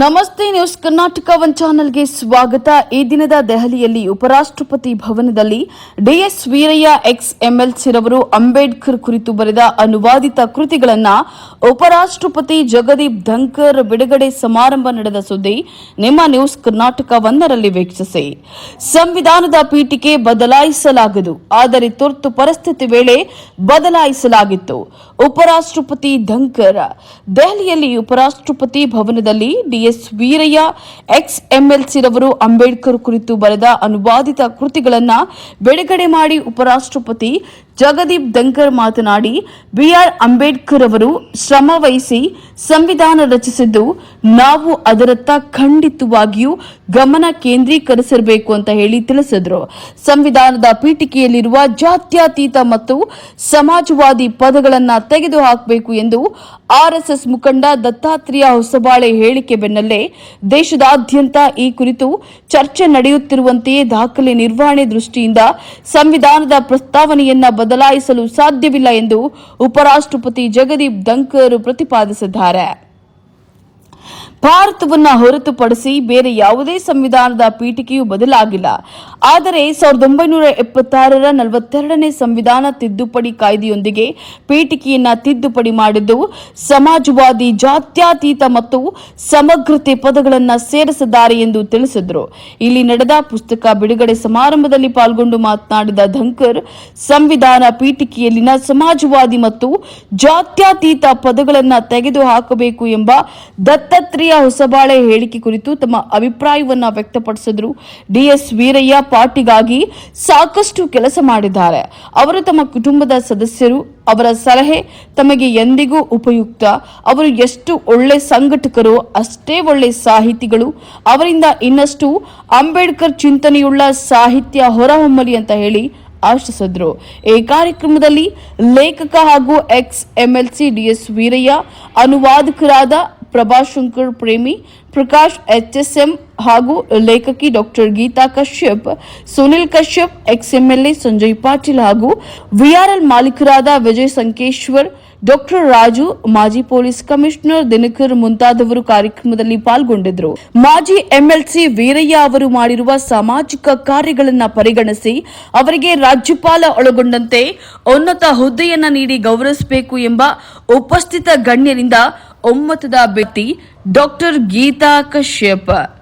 ನಮಸ್ತೆ news Karnataka one ಚಾನೆಲ್ಗೆ ಸ್ವಾಗತ. ಈ ದಿನದ ದೆಹಲಿಯಲ್ಲಿ ಉಪರಾಷ್ಟ್ರಪತಿ ಭವನದಲ್ಲಿ ಡಿಎಸ್ ವೀರಯ್ಯ ಎಕ್ಸ್ ಎಂಎಲ್ಸಿ ರವರು ಅಂಬೇಡ್ಕರ್ ಕುರಿತು ಬರೆದ ಅನುವಾದಿತ ಕೃತಿಗಳನ್ನು ಉಪರಾಷ್ಟ್ರಪತಿ ಜಗದೀಪ್ ಧಂಕರ್ ಬಿಡುಗಡೆ ಸಮಾರಂಭ ನಡೆದ ಸುದ್ದಿ ನಿಮ್ಮ ನ್ಯೂಸ್ ಕರ್ನಾಟಕ ಒಂದರಲ್ಲಿ ವೀಕ್ಷಿಸಿ. ಸಂವಿಧಾನದ ಪೀಠಿಕೆ ಬದಲಾಯಿಸಲಾಗದು. ಆದರೆ ತುರ್ತು ಪರಿಸ್ಥಿತಿ ವೇಳೆ ಬದಲಾಯಿಸಲಾಗಿತ್ತು. ಉಪರಾಷ್ಟ್ರಪತಿ ಧಂಕರ್ ದೆಹಲಿಯಲ್ಲಿ ಉಪರಾಷ್ಟ್ರಪತಿ ಭವನದಲ್ಲಿ ಡಿಎಸ್ ವೀರಯ್ಯ ಎಕ್ಸ್ ಎಂಎಲ್ಸಿ ರವರು ಅಂಬೇಡ್ಕರ್ ಕುರಿತು ಬರೆದ ಅನುವಾದಿತ ಕೃತಿಗಳನ್ನು ಬಿಡುಗಡೆ ಮಾಡಿ ಉಪರಾಷ್ಟ್ರಪತಿ ಜಗದೀಪ್ ಧಂಕರ್ ಮಾತನಾಡಿ, ಬಿಆರ್ ಅಂಬೇಡ್ಕರ್ ಅವರು ಶ್ರಮ ವಹಿಸಿ ಸಂವಿಧಾನ ರಚಿಸಿದ್ದು ನಾವು ಅದರತ್ತ ಖಂಡಿತವಾಗಿಯೂ ಗಮನ ಕೇಂದ್ರೀಕರಿಸಿರಬೇಕು ಅಂತ ಹೇಳಿ ತಿಳಿಸಿದ್ರು. ಸಂವಿಧಾನದ ಪೀಠಿಕೆಯಲ್ಲಿರುವ ಜಾತ್ಯತೀತ ಮತ್ತು ಸಮಾಜವಾದಿ ಪದಗಳನ್ನು ತೆಗೆದು ಹಾಕಬೇಕು ಎಂದು ಆರ್ಎಸ್ಎಸ್ ಮುಖಂಡ ದತ್ತಾತ್ರೇಯ ಹೊಸಬಾಳೆ ಹೇಳಿಕೆ ಬೆನ್ನಲ್ಲೇ ದೇಶದಾದ್ಯಂತ ಈ ಕುರಿತು ಚರ್ಚೆ ನಡೆಯುತ್ತಿರುವಂತೆಯೇ ದಾಖಲೆ ನಿರ್ವಹಣೆ ದೃಷ್ಟಿಯಿಂದ ಸಂವಿಧಾನದ ಪ್ರಸ್ತಾವನೆಯನ್ನ ಬದಲಾಯಿಸಲು ಸಾಧ್ಯವಿಲ್ಲ ಎಂದು ಉಪರಾಷ್ಟ್ರಪತಿ ಜಗದೀಪ್ ಧಂಕರ್ ಪ್ರತಿಪಾದಿಸಿದ್ದಾರೆ. ಹರ ಭಾರತವನ್ನ ಹೊರತುಪಡಿಸಿ ಬೇರೆ ಯಾವುದೇ ಸಂವಿಧಾನದ ಪೀಠಿಕೆಯೂ ಬದಲಾಗಿಲ್ಲ. ಆದರೆ ಸಾವಿರದ ಒಂಬೈನೂರ ಎಪ್ಪತ್ತಾರರ ನಲವತ್ತೆರಡನೇ ಸಂವಿಧಾನ ತಿದ್ದುಪಡಿ ಕಾಯ್ದೆಯೊಂದಿಗೆ ಪೀಠಿಕೆಯನ್ನ ತಿದ್ದುಪಡಿ ಮಾಡಿದ್ದು, ಸಮಾಜವಾದಿ, ಜಾತ್ಯಾತೀತ ಮತ್ತು ಸಮಗ್ರತೆ ಪದಗಳನ್ನು ಸೇರಿಸಿದ್ದಾರೆ ಎಂದು ತಿಳಿಸಿದರು. ಇಲ್ಲಿ ನಡೆದ ಪುಸ್ತಕ ಬಿಡುಗಡೆ ಸಮಾರಂಭದಲ್ಲಿ ಪಾಲ್ಗೊಂಡು ಮಾತನಾಡಿದ ಧಂಕರ್ ಸಂವಿಧಾನ ಪೀಠಿಕೆಯಲ್ಲಿನ ಸಮಾಜವಾದಿ ಮತ್ತು ಜಾತ್ಯತೀತ ಪದಗಳನ್ನು ತೆಗೆದು ಹಾಕಬೇಕು ಎಂಬ ದತ್ತಾತ್ರೇಯ ಹೊಸಬಾಳೆ ಹೇಳಿಕೆ ಕುರಿತು ತಮ್ಮ ಅಭಿಪ್ರಾಯವನ್ನ ವ್ಯಕ್ತಪಡಿಸಿದ್ರು. ಡಿಎಸ್ ವೀರಯ್ಯ ಪಾರ್ಟಿಗಾಗಿ ಸಾಕಷ್ಟು ಕೆಲಸ ಮಾಡಿದ್ದಾರೆ. ಅವರು ತಮ್ಮ ಕುಟುಂಬದ ಸದಸ್ಯರು, ಅವರ ಸಲಹೆ ತಮಗೆ ಎಂದಿಗೂ ಉಪಯುಕ್ತ. ಅವರು ಎಷ್ಟು ಒಳ್ಳೆ ಸಂಘಟಕರು ಅಷ್ಟೇ ಒಳ್ಳೆ ಸಾಹಿತಿಗಳು. ಅವರಿಂದ ಇನ್ನಷ್ಟು ಅಂಬೇಡ್ಕರ್ ಚಿಂತನೆಯುಳ್ಳ ಸಾಹಿತ್ಯ ಹೊರಹೊಮ್ಮಲಿ ಅಂತ ಹೇಳಿ ಆಶಿಸಿದ್ರು. ಈ ಕಾರ್ಯಕ್ರಮದಲ್ಲಿ ಲೇಖಕ ಹಾಗೂ ಎಕ್ಸ್ ಎಂಎಲ್ಸಿ ಡಿಎಸ್ ವೀರಯ್ಯ, ಅನುವಾದಕರಾದ ಪ್ರಭಾಶಂಕರ್ ಪ್ರೇಮಿ ಪ್ರಕಾಶ್ ಎಚ್ಎಸ್ಎಂ ಹಾಗೂ ಲೇಖಕಿ doctor Geetha Kashyap, Sunil Kashyap, ex MLA Sanjay Patil ಹಾಗೂ ವಿಆರ್ಎಲ್ ಮಾಲೀಕರಾದ ವಿಜಯ್ ಸಂಕೇಶ್ವರ್, ಡಾಕ್ಟರ್ ರಾಜು, ಮಾಜಿ ಪೊಲೀಸ್ ಕಮಿಷನರ್ ದಿನಕರ್ ಮುಂತಾದವರು ಕಾರ್ಯಕ್ರಮದಲ್ಲಿ ಪಾಲ್ಗೊಂಡಿದ್ದರು. ಮಾಜಿ ಎಂಎಲ್ಸಿ ವೀರಯ್ಯ ಅವರು ಮಾಡಿರುವ ಸಾಮಾಜಿಕ ಕಾರ್ಯಗಳನ್ನು ಪರಿಗಣಿಸಿ ಅವರಿಗೆ ರಾಜ್ಯಪಾಲ ಒಳಗೊಂಡಂತೆ ಉನ್ನತ ಹುದ್ದೆಯನ್ನ ನೀಡಿ ಗೌರವಿಸಬೇಕು ಎಂಬ ಉಪಸ್ಥಿತ ಗಣ್ಯರಿಂದ ಒಮ್ಮತದ ಅಭ್ಯರ್ಥಿ ಡಾಕ್ಟರ್ ಗೀತಾ ಕಶ್ಯಪ್.